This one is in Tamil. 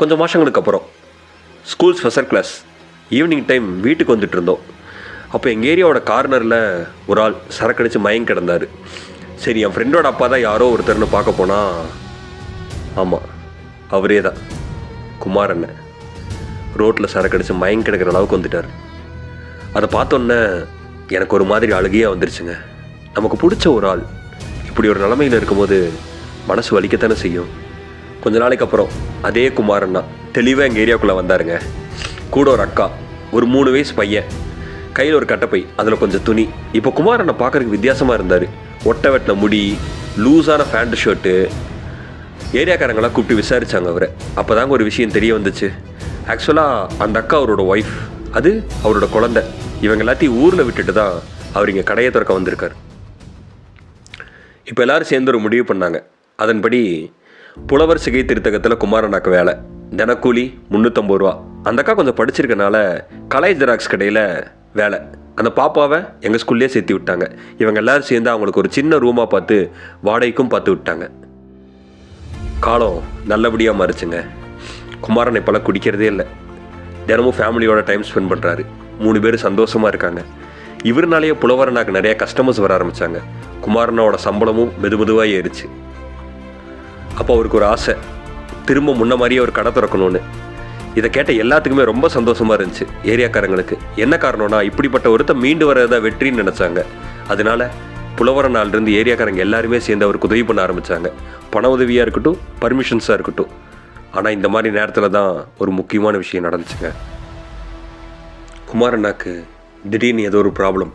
கொஞ்சம் மாதங்களுக்கு அப்புறம். School special class evening time வீட்டுக்கு வந்துட்டு இருந்தோம். அப்போ எங்கள் ஏரியாவோட கார்னரில் ஒரு ஆள் சரக்கடிச்சு மயங்க கிடந்தார். சரி என் ஃப்ரெண்டோட அப்பா தான் யாரோ ஒருத்தர்னு பார்க்க போனால் ஆமாம் அவரே தான். குமார் அண்ணன். ரோட்டில் சரக்கடிச்சு மயங்க கிடக்கிற அளவுக்கு வந்துட்டார். அதை பார்த்தோன்னே எனக்கு ஒரு மாதிரி அழுகையாக வந்துருச்சுங்க. நமக்கு பிடிச்ச ஒரு ஆள். இப்படி ஒரு நிலமையில் இருக்கும்போது மனசு வலிக்கத்தானே செய்யும். கொஞ்ச நாளைக்கு அப்புறம் அதே குமாரண்ணா தெளிவாக எங்கள் ஏரியாவுக்குள்ளே வந்தாருங்க. கூட ஒரு அக்கா ஒரு மூணு வயசு பையன். கையில் ஒரு கட்டப்பை அதில் கொஞ்சம் துணி. இப்போ குமாரண்ணை பார்க்குறதுக்கு வித்தியாசமாக இருந்தார். ஒட்டை வெட்டின முடி லூஸான பேண்ட் ஷர்ட்டு ஏரியாக்காரங்களாம் கூப்பிட்டு விசாரிச்சாங்க அவரை. அப்போ தாங்க ஒரு விஷயம் தெரிய வந்துச்சு. ஆக்சுவலாக அந்த அக்கா அவரோட ஒய்ஃப் அது அவரோட குழந்தை. இவங்க எல்லாத்தையும் ஊரில் விட்டுட்டு தான் அவர் இங்கே கடையை திறக்க வந்திருக்கார். இப்போ எல்லாரும் சேர்ந்து ஒரு முடிவு பண்ணாங்க. அதன்படி புலவர் சிகை திருத்தகத்தில் குமாரனாக்கு வேலை. தினக்கூலி முந்நூற்றம்பது ரூபா. அந்த அக்கா கொஞ்சம் படிச்சிருக்கனால கலை ஜெராக்ஸ் கடையில் வேலை. அந்த பாப்பாவை எங்கள் ஸ்கூல்லேயே சேர்த்து விட்டாங்க. இவங்க எல்லாரும் சேர்ந்து அவங்களுக்கு ஒரு சின்ன ரூமாக பார்த்து வாடகைக்கும் பார்த்து விட்டாங்க. காலம் நல்லபடியாக மாறிச்சுங்க. குமாரன் இப்போல்லாம் குடிக்கிறதே இல்லை. தினமும் ஃபேமிலியோட டைம் ஸ்பெண்ட் பண்ணுறாரு மூணு பேர் சந்தோஷமாக இருக்காங்க. இவருனாலேயே புலவரனாக்கு நிறைய கஸ்டமர்ஸ் வர ஆரம்பித்தாங்க குமாரனோட சம்பளமும் மெது மெதுவாக ஏறிச்சு. அப்போ அவருக்கு ஒரு ஆசை. திரும்ப முன்ன மாதிரியே ஒரு கடை திறக்கணும்னு. இதை கேட்ட எல்லாத்துக்குமே ரொம்ப சந்தோஷமாக இருந்துச்சு ஏரியாக்காரங்களுக்கு. என்ன காரணம்னா இப்படிப்பட்ட ஒருத்தன் மீண்டு வரதா வெற்றின்னு நினச்சாங்க. அதனால புலவர நாள்லேருந்து ஏரியாக்காரங்க எல்லாருமே சேர்ந்து அவருக்கு உதவி பண்ண ஆரம்பித்தாங்க பண உதவியாக இருக்கட்டும் பர்மிஷன்ஸாக இருக்கட்டும். ஆனால் இந்த மாதிரி நேரத்தில் தான் ஒரு முக்கியமான விஷயம் நடந்துச்சுங்க. குமாரண்ணாக்கு திடீர்னு ஏதோ ஒரு ப்ராப்ளம்